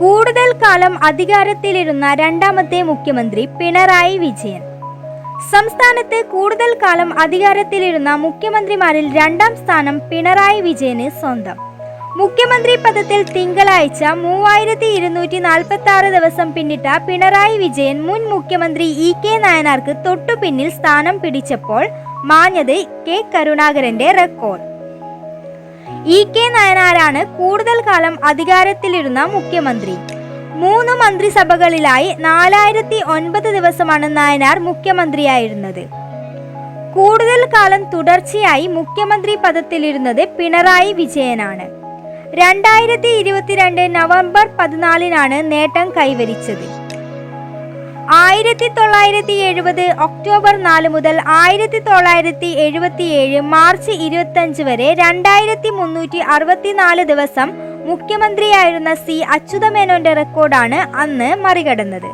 കൂടുതൽ കാലം അധികാരത്തിലിരുന്ന രണ്ടാമത്തെ മുഖ്യമന്ത്രി പിണറായി വിജയൻ. സംസ്ഥാനത്ത് കൂടുതൽ കാലം അധികാരത്തിലിരുന്ന മുഖ്യമന്ത്രിമാരിൽ രണ്ടാം സ്ഥാനം പിണറായി വിജയന് സ്വന്തം. മുഖ്യമന്ത്രി പദത്തിൽ തിങ്കളാഴ്ച മൂവായിരത്തി ഇരുന്നൂറ്റി നാൽപ്പത്തി ആറ് ദിവസം പിന്നിട്ട പിണറായി വിജയൻ മുൻ മുഖ്യമന്ത്രി ഇ കെ നായനാർക്ക് തൊട്ടു പിന്നിൽ സ്ഥാനം പിടിച്ചപ്പോൾ മാഞ്ഞത് കെ കരുണാകരന്റെ റെക്കോർഡ് ഇ കെ നയനാരാണ് കൂടുതൽ കാലം അധികാരത്തിലിരുന്ന മുഖ്യമന്ത്രി. മൂന്ന് മന്ത്രിസഭകളിലായി നാലായിരത്തി ഒൻപത് ദിവസമാണ് നയനാർ മുഖ്യമന്ത്രിയായിരുന്നത്. കൂടുതൽ കാലം തുടർച്ചയായി മുഖ്യമന്ത്രി പദത്തിലിരുന്നത് പിണറായി വിജയനാണ്. രണ്ടായിരത്തി ഇരുപത്തിരണ്ട് നവംബർ പതിനാലിനാണ് നേട്ടം കൈവരിച്ചത്. ആയിരത്തി തൊള്ളായിരത്തി എഴുപത് ഒക്ടോബർ നാല് മുതൽ ആയിരത്തി തൊള്ളായിരത്തി എഴുപത്തിയേഴ് മാർച്ച് ഇരുപത്തഞ്ച് വരെ രണ്ടായിരത്തി മുന്നൂറ്റി അറുപത്തിനാല് ദിവസം മുഖ്യമന്ത്രിയായിരുന്ന സി അച്യുതമേനോന്റെ റെക്കോർഡാണ് അന്ന് മറികടന്നത്.